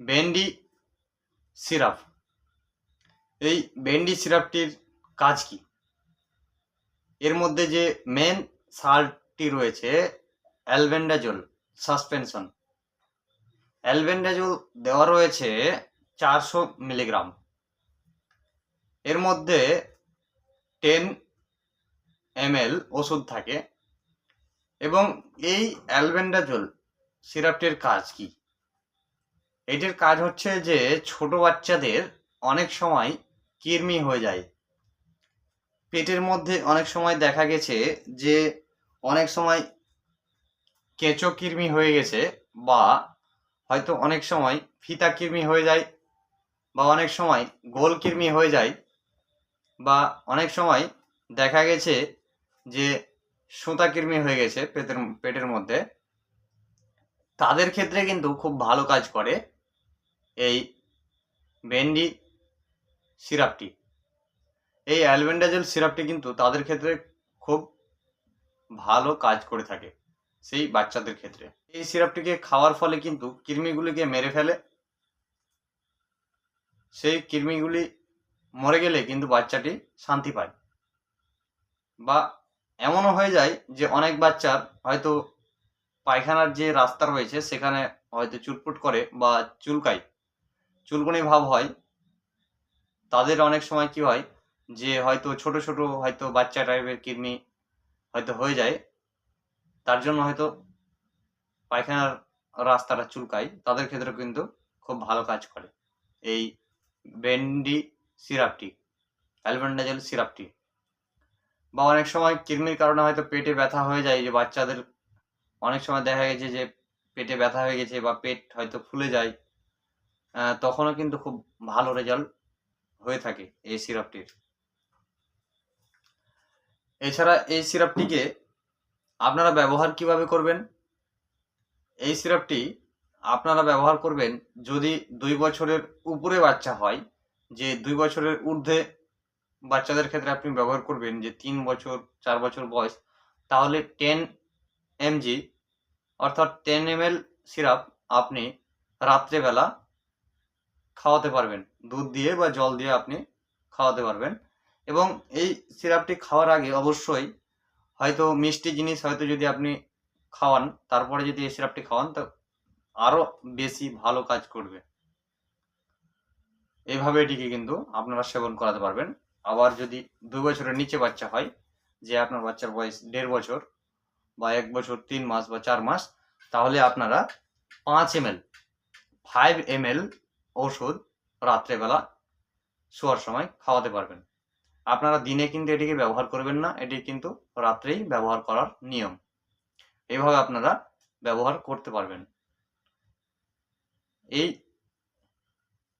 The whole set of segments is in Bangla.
বেন্ডি সিরাপ। এই বেন্ডি সিরাপটির কাজ কি? এর মধ্যে যে মেন সাল্টটি রয়েছে অ্যালবেন্ডাজোল সাসপেনশন অ্যালবেন্ডাজোল দেওয়া রয়েছে চারশো মিলিগ্রাম এর মধ্যে টেন এমএল ওষুধ থাকে। এবং এই অ্যালবেন্ডাজোল সিরাপটির কাজ কি? এটির কাজ হচ্ছে যে ছোট বাচ্চাদের অনেক সময় কৃমি হয়ে যায়। পেটের মধ্যে অনেক সময় দেখা গেছে যে অনেক সময় কেঁচো কৃমি হয়ে গেছে বা হয়তো অনেক সময় ফিতা কৃমি হয়ে যায় বা অনেক সময় গোল কৃমি হয়ে যায় বা অনেক সময় দেখা গেছে যে সুতা কৃমি হয়ে গেছে পেটের পেটের মধ্যে। তাদের ক্ষেত্রে কিন্তু খুব ভালো কাজ করে। এই বেন্ডি সিরাপটি এই অ্যালবেন্ডাজল সিরাপটি কিন্তু তাদের ক্ষেত্রে খুব ভালো কাজ করে থাকে সেই বাচ্চাদের ক্ষেত্রে। এই সিরাপটিকে খাওয়ার ফলে কিন্তু কৃমিগুলিকে মেরে ফেলে। সেই কৃমিগুলি মরে গেলে কিন্তু বাচ্চাটি শান্তি পায়। বা এমনও হয়ে যায় যে অনেক বাচ্চার হয়তো পায়খানার যে রাস্তা রয়েছে সেখানে হয়তো চুটপুট করে বা চুলকায়। চুলকুনি ভাব হয়, তাদের অনেক সময় কি হয় যে হয়তো ছোট ছোট হয়তো বাচ্চা টাইপের কিডনি হয়তো হয়ে যায়, তার জন্য হয়তো পায়খানার রাস্তাটা চুলকায়, তাদের ক্ষেত্রে কিন্তু খুব ভালো কাজ করে। এই বেন্ডি সিরাপটি, অ্যালবেন্ডাজল সিরাপটি। বা অনেক সময় কিডনির কারণে হয়তো পেটে ব্যথা হয়ে যায়, যে বাচ্চাদের অনেক সময় দেখা গেছে যে পেটে ব্যথা হয়ে গেছে বা পেট হয়তো ফুলে যায়। তখনও কিন্তু খুব ভালো রেজাল্ট হয়ে থাকে এই সিরাপটির। এছাড়া এই সিরাপটিকে আপনারা ব্যবহার কীভাবে করবেন? এই সিরাপটি আপনারা ব্যবহার করবেন যদি দুই বছরের উপরে বাচ্চা হয়, যে দুই বছরের ঊর্ধ্বে বাচ্চাদের ক্ষেত্রে আপনি ব্যবহার করবেন, যে তিন বছর, চার বছর বয়স, তাহলে টেন এমজি অর্থাৎ টেন এম এল সিরাপ আপনি রাত্রেবেলা খাওয়াতে পারবেন। দুধ দিয়ে বা জল দিয়ে আপনি খাওয়াতে পারবেন। এবং এই সিরাপটি খাওয়ার আগে অবশ্যই হয়তো মিষ্টি জিনিস হয়তো যদি আপনি খাওয়ান, তারপরে যদি এই সিরাপটি খাওয়ান, তো আরও বেশি ভালো কাজ করবে। এইভাবে এটিকে কিন্তু আপনারা সেবন করাতে পারবেন। আবার যদি দুই বছরের নিচে বাচ্চা হয়, যে আপনার বাচ্চার বয়স দেড় বছর বা এক বছর, তিন মাস বা চার মাস, তাহলে আপনারা পাঁচ M L, five M L ওষুধ রাত্রেবেলা শোয়ার সময় খাওয়াতে পারবেন। আপনারা দিনে কিন্তু এটিকে ব্যবহার করবেন না, এটি কিন্তু রাত্রেই ব্যবহার করার নিয়ম। এইভাবে আপনারা ব্যবহার করতে পারবেন। এই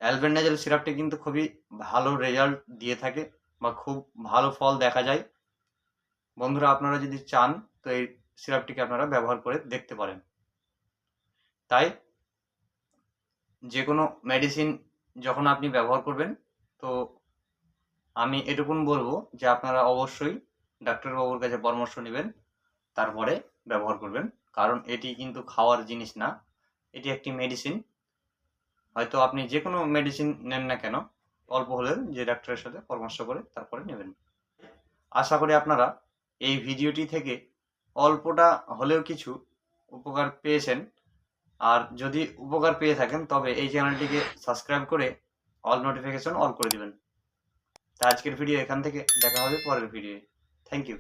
অ্যালবেন্ডাজল সিরাপটি কিন্তু খুবই ভালো রেজাল্ট দিয়ে থাকে বা খুব ভালো ফল দেখা যায়। বন্ধুরা, আপনারা যদি চান তো এই সিরাপটিকে আপনারা ব্যবহার করে দেখতে পারেন। তাই যে কোনো মেডিসিন যখন আপনি ব্যবহার করবেন, তো আমি এটুকুন বলব যে আপনারা অবশ্যই ডাক্তারবাবুর কাছে পরামর্শ নেবেন, তারপরে ব্যবহার করবেন। কারণ এটি কিন্তু খাওয়ার জিনিস না, এটি একটি মেডিসিন হয়তো আপনি যে কোনো মেডিসিন নেন না কেন, অল্প হলেও যে ডাক্তারের সাথে পরামর্শ করে তারপরে নেবেন। আশা করি আপনারা এই ভিডিওটি থেকে অল্পটা হলেও কিছু উপকার পেয়েছেন। আর যদি উপকার পেয়ে থাকেন, তবে এই চ্যানেলটিকে সাবস্ক্রাইব করে অল নোটিফিকেশন অন করে দিবেন। তা আজকের ভিডিও এখান থেকে দেখা হবে পরের ভিডিও থ্যাংক ইউ